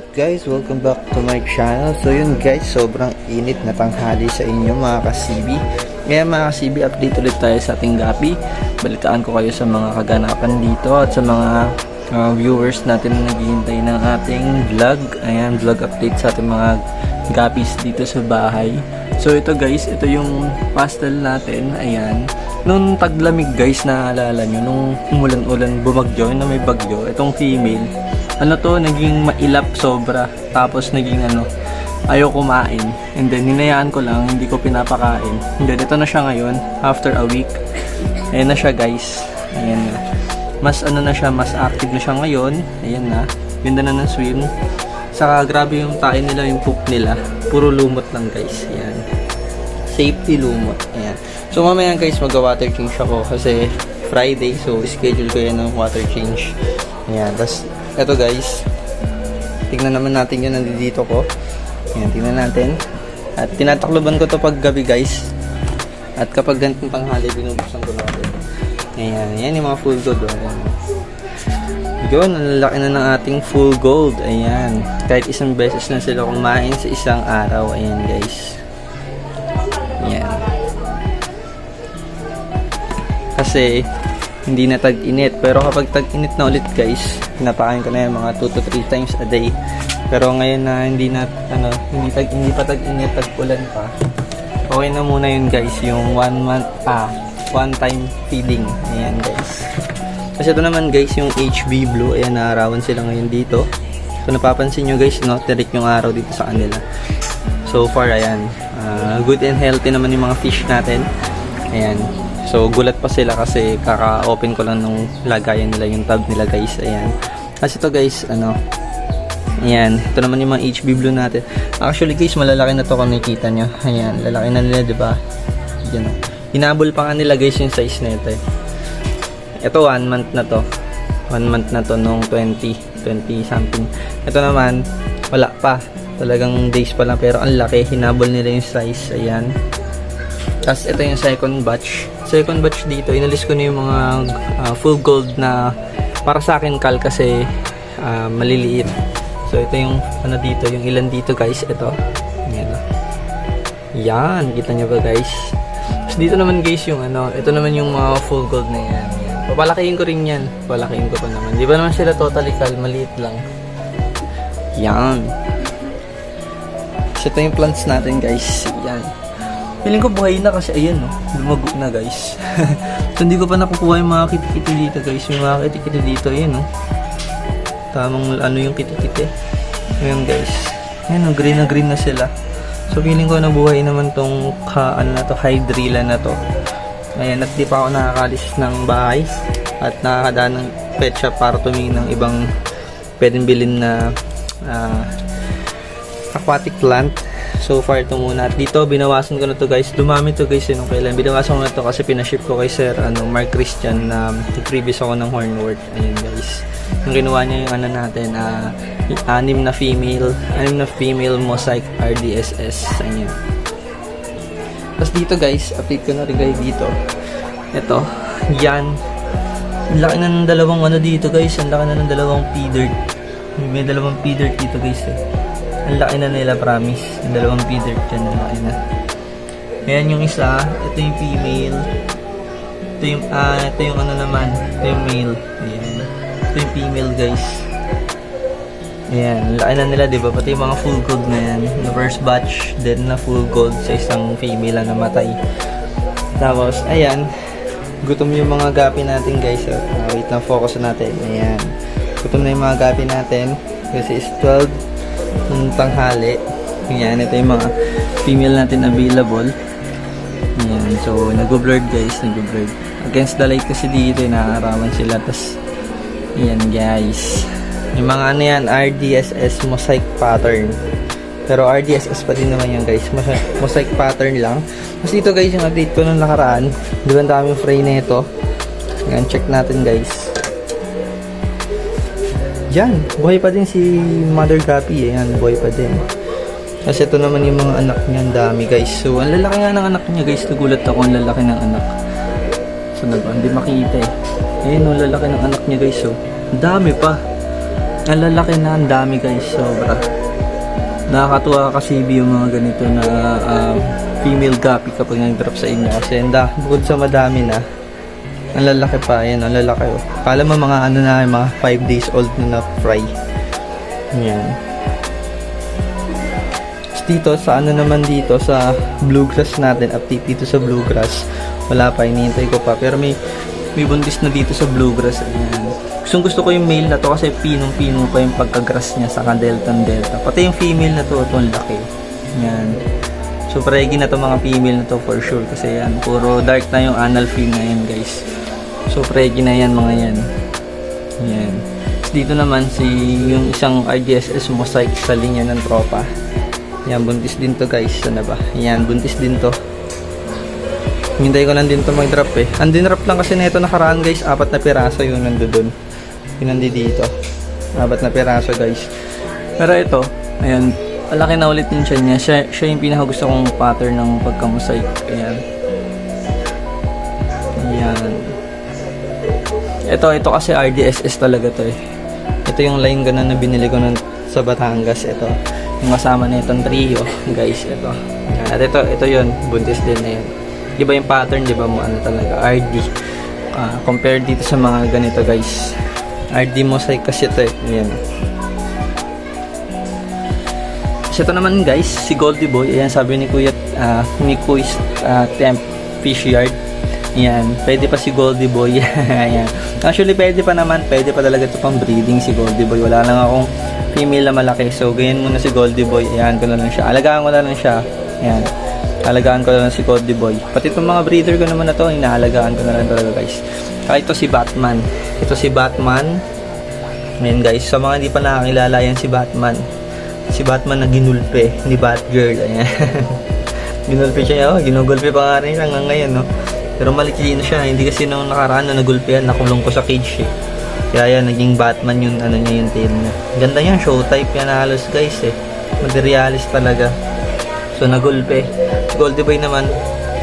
up guys? Welcome back to my channel. So yun guys, sobrang init na tanghali sa inyo mga kasibi. Ngayon mga kasibi, update ulit tayo sa ating gapi. Balitaan ko kayo sa mga kaganapan dito at sa mga uh, viewers natin na naghihintay ng ating vlog. Ayan, vlog update sa ating mga gapis dito sa bahay. So ito guys, ito yung pastel natin. Ayan. Nung taglamig guys, naalala nyo, nung umulan-ulan, bumagyo, na may bagyo, itong female, ano to, naging mailap sobra. Tapos naging ano, ayaw kumain. And then, hinayaan ko lang, hindi ko pinapakain. And then, ito na siya ngayon, after a week. Ayan na siya guys. Ayan na. Mas ano na siya, mas active na siya ngayon. Ayan na. Ganda na ng swim. Saka grabe yung tae nila, yung poop nila. Puro lumot lang guys. Ayan. Safety lumot. Ayan. So mamaya guys, mag-water change ako kasi Friday. So schedule ko yan ng water change. Ayan. Tapos, eto guys. Tingnan naman natin yun. Nandito ko. Ayan, tingnan natin. At tinatakloban ko to pag gabi guys. At kapag ganitong tanghali, binubuksan ko na ulit. Ayan, yan yung mga full gold. Oh. Ayan. Yun, ang na ng ating full gold. Ayan. Kahit isang beses na sila kumain sa isang araw. Ayan guys. Ayan. Kasi, hindi na tag-init. Pero kapag tag-init na ulit guys, pinapakain ko na yan mga 2 to 3 times a day. Pero ngayon na hindi na, ano, hindi, tag, hindi pa tag-init, tag-ulan pa. Okay na muna yun guys, yung 1 month, ah, one time feeding. Ayan guys. Kasi ito naman guys, yung HB Blue, ayan, naarawan sila ngayon dito. So napapansin nyo guys, no, tirik yung araw dito sa kanila. So far, ayan, ah, good and healthy naman yung mga fish natin. Ayan. So gulat pa sila kasi kaka-open ko lang nung lagayan nila yung tub nila guys. Ayan. Kasi ito guys, ano, Ayan, ito naman yung mga HB Blue natin. Actually guys, malalaki na to kung nakikita nyo. Ayan, lalaki na nila, di ba? Yan o. Pa nga nila guys yung size na ito eh. Ito one month na to. One month na to nung 20, 20 something. Ito naman, wala pa. Talagang days pa lang pero ang laki. Hinabol nila yung size. Ayan. Tapos ito yung second batch. Second batch dito, inalis ko na yung mga ah, full gold na para sa akin kal kasi ah, maliliit. So ito yung ano dito, yung ilan dito guys, ito. Yan. Yan, kita nyo ba guys? Tapos dito naman guys yung ano, ito naman yung mga full gold na yan. yan. Papalakihin ko rin yan. Papalakihin ko pa naman. Di ba naman sila totally kal, maliit lang. Yan. So ito yung plants natin guys. Yan. Feeling ko buhay na kasi ayan no. Lumago na guys. so hindi ko pa nakukuha yung mga kitikiti dito guys. Yung mga kitikiti dito ayan no. Tamang ano yung kitikiti. Ayan guys. Ayan no, green na green na sila. So feeling ko nabuhay naman tong ka, ano na to, hydrilla na to. Ayan, at di pa ako nakakalis ng bahay at nakakadaan ng pet shop para tumingin ng ibang pwedeng bilhin na ah, aquatic plant. So far ito muna. At dito, binawasan ko na to guys. Dumami to guys yun nung kailan. Binawasan ko na to kasi pinaship ko kay Sir ano, Mark Christian na previous ako ng Hornworth. Ayun guys. Yung kinuha niya yung ano natin, ah, anim na female, anim na female mosaic RDSS. Ayun. Tapos dito guys, update ko na rin kayo dito. Ito, yan. Laki na ng dalawang ano dito guys. Ang laki na ng dalawang feeder. May dalawang feeder dito guys eh. Ang laki na nila promise. Ang dalawang feeder dyan. Ang laki na. Ayan yung isa. Ito yung female. Ito yung, ah, ito yung ano naman. Ito yung male. Ayan. Ito yung female guys. Ayan, laki na nila, di ba? Pati yung mga full gold na yan. The first batch, then na full gold sa isang female na namatay. Tapos, ayan. Gutom yung mga gapi natin, guys. So, uh, wait lang, focus natin. Ayan. Gutom na yung mga gapi natin. Kasi is 12 ng tanghali. Ayan, ito yung mga female natin available. Ayan, so, nag-blurred, guys. Nag-blurred. Against the light kasi dito, nakakaraman sila. Tapos, ayan, guys. Yung mga ano yan, RDSS mosaic pattern. Pero RDSS pa din naman yan guys. Mosaic, pattern lang. Mas dito guys, yung update ko nung nakaraan. Di ba ang daming fray na ito? Yan, check natin guys. Yan, buhay pa din si Mother Gappy eh. Yan, buhay pa din. Kasi ito naman yung mga anak niya, ang dami guys. So, ang lalaki nga ng anak niya guys. Nagulat ako, ang lalaki ng anak. So, nag hindi makita eh. Ayun, ang lalaki ng anak niya guys. So, dami pa. Ang lalaki na, ang dami guys, sobra. Nakakatuwa kasi yung mga ganito na um, female guppy kapag nag-drop sa inyo. Kasi ang bukod sa madami na, ang lalaki pa, yan, ang lalaki. Oh. Kala mo mga ano na, mga 5 days old na fry. Yan. Tapos dito, sa ano naman dito, sa bluegrass natin, update dito sa bluegrass. Wala pa, hinihintay ko pa. Pero may, may buntis na dito sa bluegrass. Ayan. Gustong gusto ko yung male na to kasi pinong-pino pa yung pagka-grass niya sa delta delta. Pati yung female na to, ito ang laki. Yan. So, pregi na to mga female na to for sure. Kasi yan, puro dark na yung anal fin na yan guys. So, pregi na yan mga yan. Yan. Dito naman si yung isang RDSS mosaic sa linya ng tropa. Yan, buntis din to guys. Ano ba? Yan, buntis din to. Hintay ko lang din to mag-drop eh. Ang dinrop lang kasi na ito nakaraan guys, apat na piraso yung nandoon. Yung nandi dito. Apat na piraso guys. Pero ito, ayan, malaki na ulit yung siya niya. Siya, siya yung pinaka gusto kong pattern ng pagkamusay. Ayan. Ayan. Ito, ito kasi RDSS talaga to eh. Ito yung line ganun na binili ko nun sa Batangas. Ito. Yung kasama na itong trio. Guys, ito. At ito, ito yun. Buntis din na yun. Iba yung pattern, di ba mo ano talaga, RD. Ah, compared dito sa mga ganito guys. RD mosaic kasi ito eh. Ayan. So ito naman guys, si Goldie Boy. Ayan, sabi ni Kuya, uh, ni Kuya uh, Temp Fish Yard. Ayan, pwede pa si Goldie Boy. Actually, pwede pa naman. Pwede pa talaga ito pang breeding si Goldie Boy. Wala lang akong female na malaki. So, ganyan muna si Goldie Boy. Ayan ko na lang siya. Alagaan ko na lang siya. Ayan. Alagaan ko na lang si Goldie Boy. Pati itong mga breeder ko naman na to, inaalagaan ko na lang talaga guys. Kaya ito si Batman. Ito si Batman. Ayan guys, sa mga hindi pa nakakilala yan si Batman. Si Batman na ginulpe ni Batgirl. Ayan. ginulpe siya. Oh, ginugulpe pa nga rin hanggang ngayon. No? Pero malikilino siya. Hindi kasi nung nakaraan na nagulpehan, nakulong ko sa cage eh. Kaya yan, naging Batman yung ano niya yung tail niya. Ganda niya, show type yan halos guys eh. Materialis talaga. So nagulpe. Goldie naman,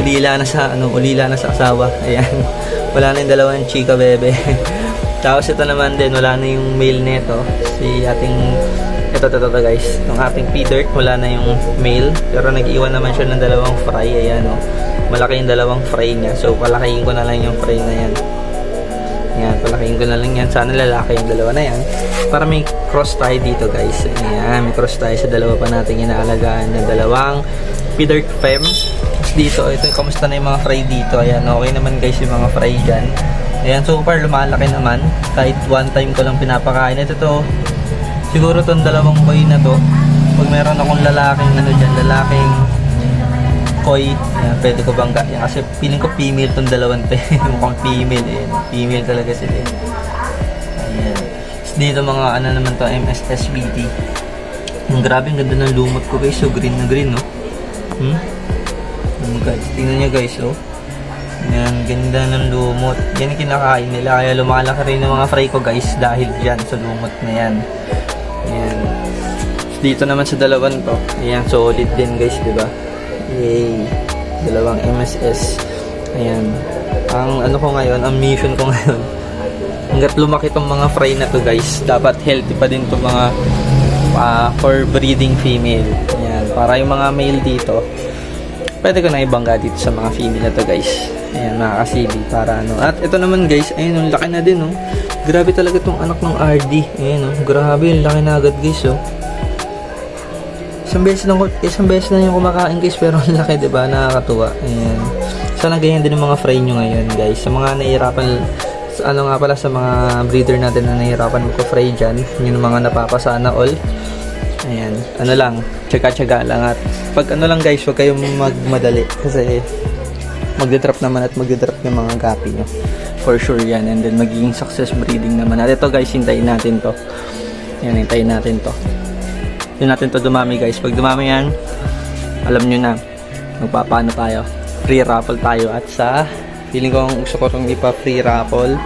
ulila na sa ano, ulila na sa asawa. Ayan. Wala na yung dalawang chika bebe. Tapos ito naman din, wala na yung male nito. Si ating ito, ito, ito guys. Yung ating P-Dirt, wala na yung male. Pero nag-iwan naman siya ng dalawang fry. Ayan. Oh. Malaki yung dalawang fry niya. So, palakihin ko na lang yung fry na yan. Ayan, palakihin ko na lang yan. Sana lalaki yung dalawa na yan. Para may cross tayo dito guys. Ayan, may cross tayo sa dalawa pa natin inaalagaan na dalawang P-Dirt Fem. Dito, ito, kamusta na yung mga fry dito. Ayan, okay naman guys yung mga fry dyan. Ayan, so far lumalaki naman. Kahit one time ko lang pinapakain. Ito to, siguro tong dalawang boy na to. Pag meron akong lalaking ano dyan, lalaking koi, ayan, pwede ko bangga. Yan, kasi feeling ko female tong dalawang to. Mukhang female eh. Female talaga sila eh. Ayan. Tapos dito mga ano naman to, MSSBT. Ang grabe, ang ganda ng lumot ko guys. So green na green, no? Hmm? Um, guys, tingnan nyo guys, oh. Yan, ganda ng lumot. Yan kinakain nila. Kaya lumalaki rin ng mga fry ko guys dahil dyan sa lumot na yan. Yan. Dito naman sa dalawan to. Ayan, solid din guys, di ba? Yay. Dalawang MSS. Ayan. Ang ano ko ngayon, ang mission ko ngayon, hanggat lumaki tong mga fry na to guys, dapat healthy pa din to mga ah, for breeding female. Ayan. Para yung mga male dito, pwede ko na ibangga dito sa mga female na to guys. Ayan, mga kasibi para ano. At ito naman guys, ayun, ang laki na din, oh. Grabe talaga tong anak ng RD. Ayan, oh. Grabe, laki na agad guys, oh. Isang beses lang, isang beses na yung kumakain guys, pero ang laki, di ba? Nakakatuwa. Ayan. Sana ganyan din ang mga fry nyo ngayon, guys. Sa mga nahihirapan, ano nga pala sa mga breeder natin na nahihirapan magpa-fry dyan, yung mga napapasana all. Ayan, ano lang, tsaga-tsaga lang at pag ano lang guys, huwag kayong magmadali kasi magde-drop naman at magde-drop yung mga gapi nyo. For sure yan. And then magiging success breeding naman. At ito guys, hintayin natin to. Yan, hintayin natin to. Hintayin natin to dumami guys. Pag dumami yan, alam nyo na, magpapaano tayo. Free raffle tayo. At sa, feeling ko ang gusto ko itong ipa-free raffle.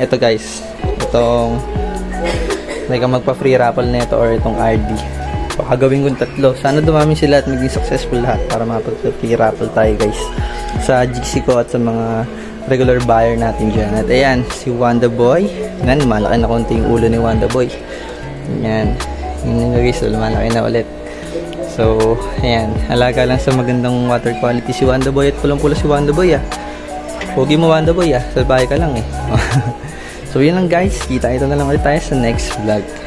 Ito guys, itong ka magpa-free raffle nito or itong RD. Baka gawin kong tatlo. Sana dumami sila at maging successful lahat para mapag-free raffle tayo guys. Sa GC ko at sa mga regular buyer natin dyan. At ayan, si Wanda Boy. Yan, malaki na konti yung ulo ni Wanda Boy. Yan. Yun yung guys, so lumalaki na ulit. So, ayan. Alaga lang sa magandang water quality si Wanda Boy at pulang-pula si Wanda Boy ah. Pogi mo Wanda Boy ah. Sa bahay ka lang eh. so, yun lang guys. Kita ito na lang ulit tayo sa next vlog.